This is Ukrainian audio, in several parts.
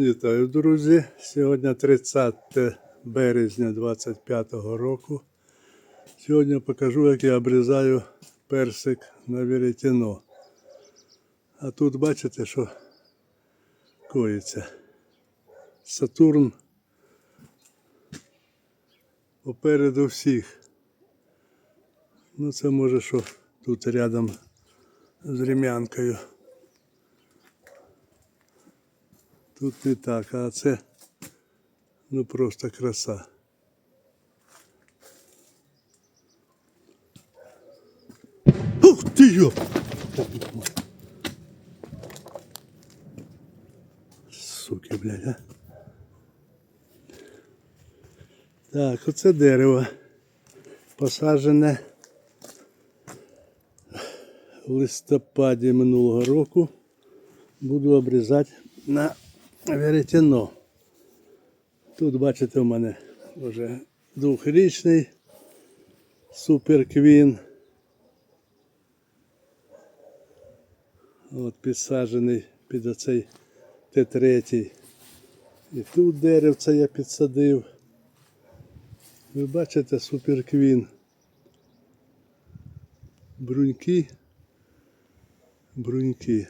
Вітаю, друзі! Сьогодні 30 березня 25 року. Сьогодні покажу, як я обрізаю персик на веретено. А тут бачите, що коїться. Сатурн попереду всіх. Ну це може, що тут рядом з рем'янкою. Тут не так, а це ну просто краса. Ух ти йо! Суки, блядь, а. Так, оце дерево посаджене в листопаді минулого року. Буду обрізати на веретено. Тут бачите, у мене вже двохрічний суперквін. От підсаджений під оцей Т3. І тут деревце я підсадив. Ви бачите суперквін. Бруньки. Бруньки.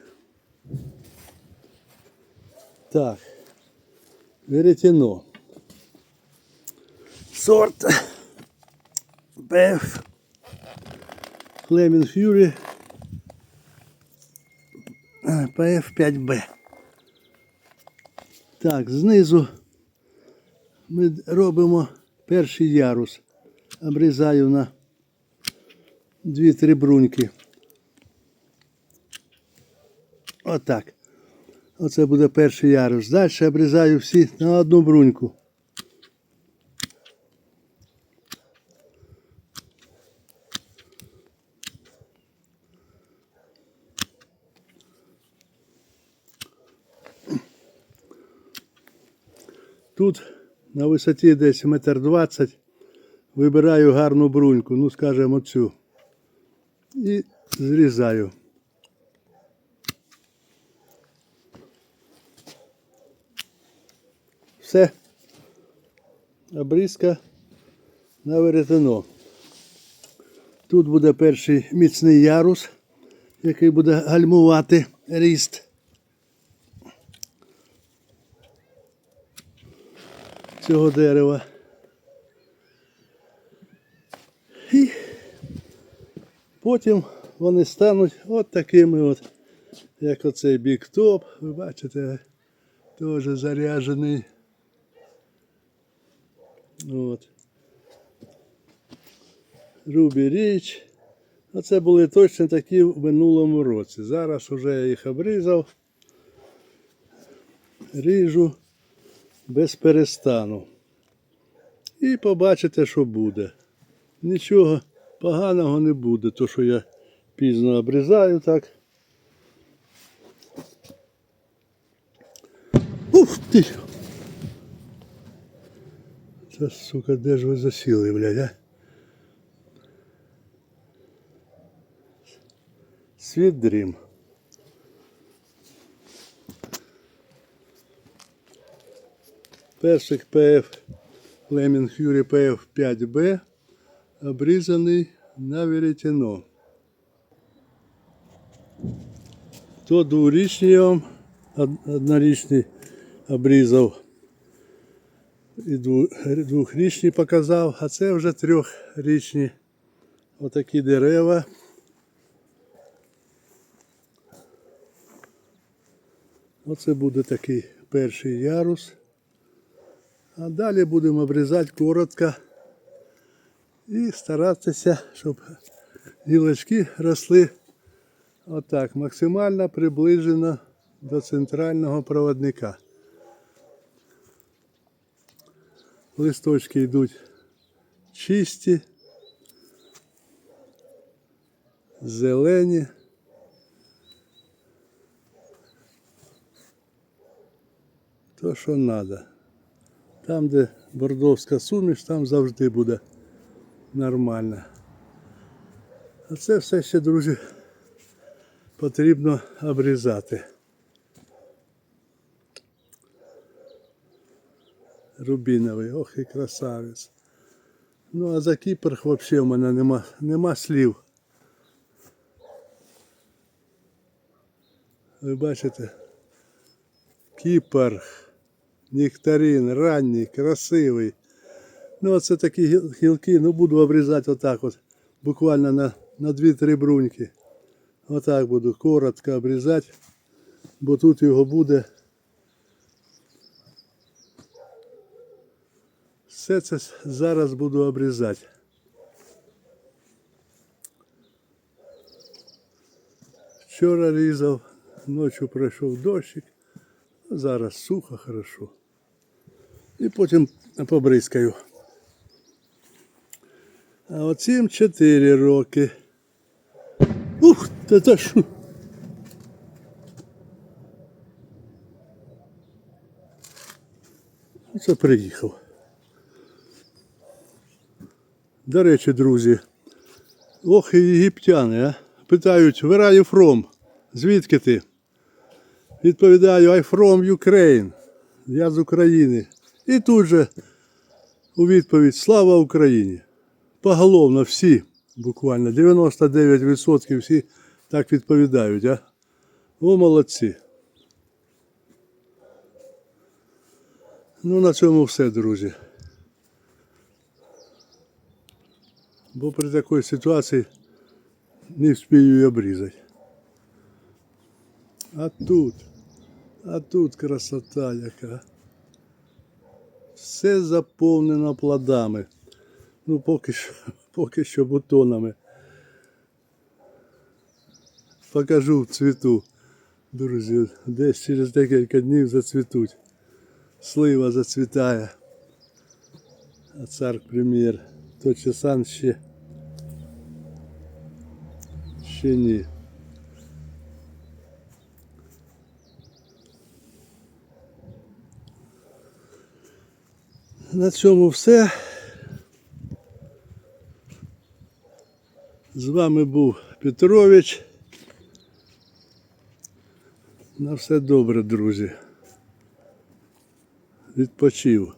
Так. Веретено. Сорт БФ Флемінг Фюрі ПФ5Б. Так, знизу ми робимо перший ярус. Обрізаю на 2-3 бруньки. Отак. Оце буде перший ярус. Далі обрізаю всі на одну бруньку. Тут на висоті десь метр двадцять вибираю гарну бруньку, ну скажімо оцю. І зрізаю. Все. Обрізка на веретено. Тут буде перший міцний ярус, який буде гальмувати ріст. Цього дерева. І потім вони стануть от такими от, як оцей біктоп. Ви бачите, теж заряджений. От. Рубі річ. Оце були точно такі в минулому році. Зараз вже я їх обрізав. Ріжу без перестану. І побачите, що буде. Нічого поганого не буде, то що я пізно обрізаю так. Ух ти! Це, сука, де ж ви засіли, блядь, а? Світ дрім. Першик ПФ Лемін Фюрі ПФ 5Б обрізаний на веретено. То дворічний я вам од- однорічний обрізав І двохрічні показав, а це вже трьохрічні отакі дерева. Оце буде такий перший ярус. А далі будемо обрізати коротко і старатися, щоб гілочки росли отак, максимально приближено до центрального проводника. Листочки йдуть чисті, зелені. То, що треба. Там, де бордовська суміш, там завжди буде нормально. А це все ще, друзі, потрібно обрізати. Рубіновий, ох і красавець. Ну а за кіпер взагалі в мене нема, нема слів. Ви бачите? Кіпер, нектарин, ранній, красивий. Ну, оце такі гіл- гілки, ну буду обрізати отак от, буквально на, на 2-3 бруньки. Отак буду коротко обрізати, бо тут його буде. Все це зараз буду обрізати. Вчора різав, ночі пройшов дощик, а зараз сухо, хорошо. І потім побризкаю. А оцім 4 роки. Ух, та та що? Це приїхав. До речі, друзі, ох єгиптяни, а? Питають, where are you from? Звідки ти? Відповідаю, I from Ukraine. Я з України. І тут же у відповідь Слава Україні! Поголовно всі, буквально 99% всі так відповідають, а? О, молодці. Ну, на цьому все, друзі. Бо при такій ситуації не вспію і обрізати. А тут, а тут красота яка. Все заповнено плодами. Ну, поки що, поки що бутонами. Покажу в цвіту. Друзі, десь через декілька днів зацвітуть. Слива зацвітає. А цар прем'єр. То часан ще. Ще ні. На цьому все. З вами був Петрович. На все добре, друзі. Відпочив.